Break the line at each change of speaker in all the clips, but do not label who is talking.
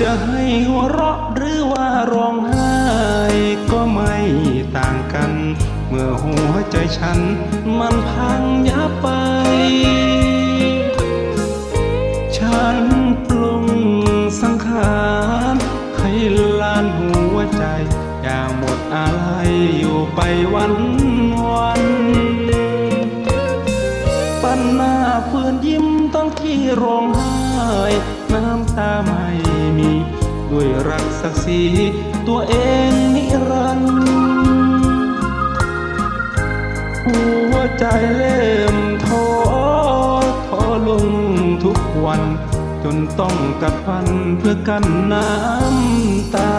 จะให้หัวเราะหรือว่าร้องไห้ก็ไม่ต่างกัน เมื่อหัวใจฉัน มันพังยับไป ฉันปรุงสังขารให้ลานหัวใจอย่างหมดอะไรอยู่ไปวันวันปันหน้าฟืนยิ้มต้องที่ร้องไห้น้ำตาไม่มี ด้วยรักศักดิ์ศรีตัวเองนิรันดร์หัวใจเล่มท้อท้อลงทุกวัน จนต้องกัดฟันเพื่อกันน้ำตา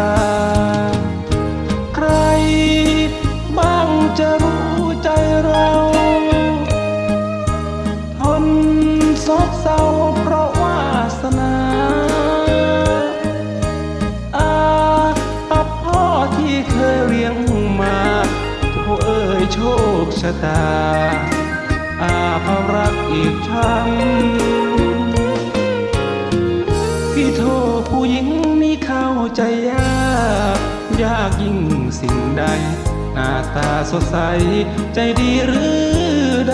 โชคชะตา อาภารักอีกช้ำพี่โทผู้หญิงนี่เข้าใจยาก ยากยิ่งสิ่งใด หน้าตาสดใส ใจดีหรือด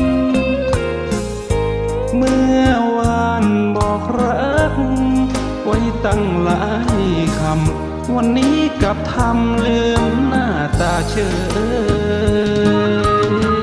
ำ เมื่อวานบอกรัก ไว้ตั้งหลายคำ วันนี้กลับทำลืมหน้าตาเชย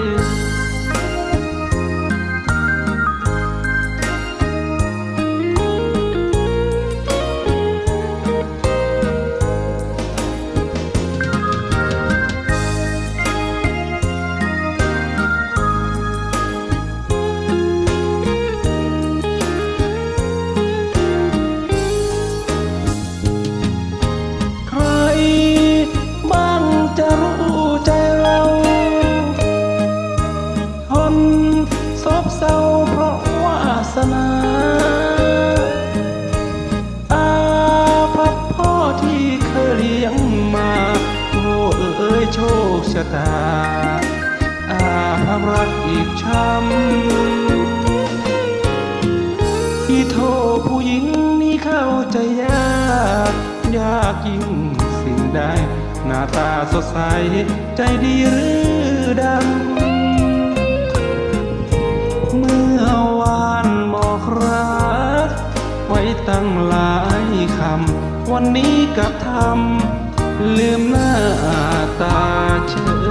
นาอาภัพพ่อที่เคยเลี้ยงมา โอ้เอ๋ยโชคชะตา อาภัพรักอีกช้ำพี่โทผู้หญิงนี่เข้าใจยากยากยิ่งสิ่งใดหน้าตาสดใสใจดีหรือดำายคำวันนี้กลับทำลืมหน้าตาเชย